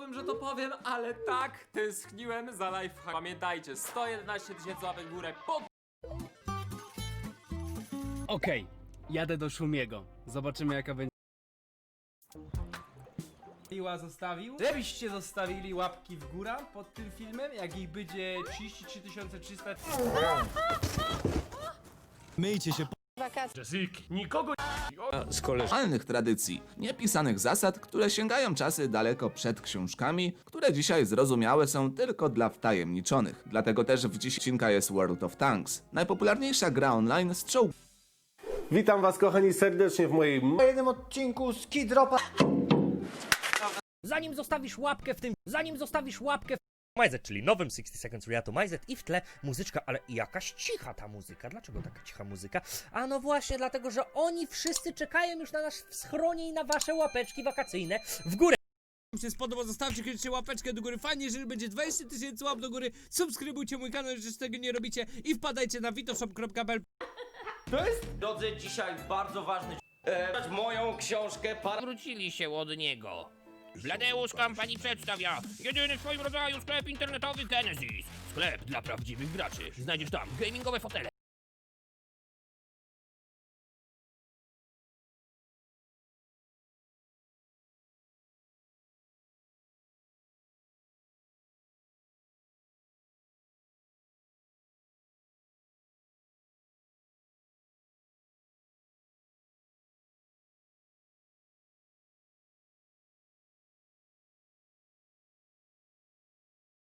Chciałbym, że to powiem, ale tak, tęskniłem za lifehack. Pamiętajcie, 111 tysięcy łapek w górę pod Okej, jadę do Szumiego. Zobaczymy jaka będzie. Miła zostawił. Żebyście zostawili łapki w górę pod tym filmem, jak ich będzie 33 300. Myjcie się, z koleżanych tradycji, niepisanych zasad, które sięgają czasy daleko przed książkami, które dzisiaj zrozumiałe są tylko dla wtajemniczonych. Dlatego też w dziś odcinka jest World of Tanks, najpopularniejsza gra online z czołg Witam Was kochani serdecznie w mojej jednym odcinku z Kidropa. Zanim zostawisz łapkę w tym, zanim zostawisz łapkę w Majzet, czyli nowym 60 Seconds Majzet i w tle muzyczka, ale i jakaś cicha ta muzyka. Dlaczego taka cicha muzyka? A no właśnie dlatego, że oni wszyscy czekają już na nas w schronie i na wasze łapeczki wakacyjne w górę. Wam się spodoba, zostawcie koniecznie łapeczkę do góry. Fajnie, jeżeli będzie 20 tysięcy łap do góry. Subskrybujcie mój kanał, jeżeli tego nie robicie. I wpadajcie na witoshop.pl Drodzy, dzisiaj bardzo ważny e, moją książkę para... Wrócili się od niego. Bladeusz Company przedstawia jedyny w swoim rodzaju sklep internetowy Genesis. Sklep dla prawdziwych graczy. Znajdziesz tam gamingowe fotele,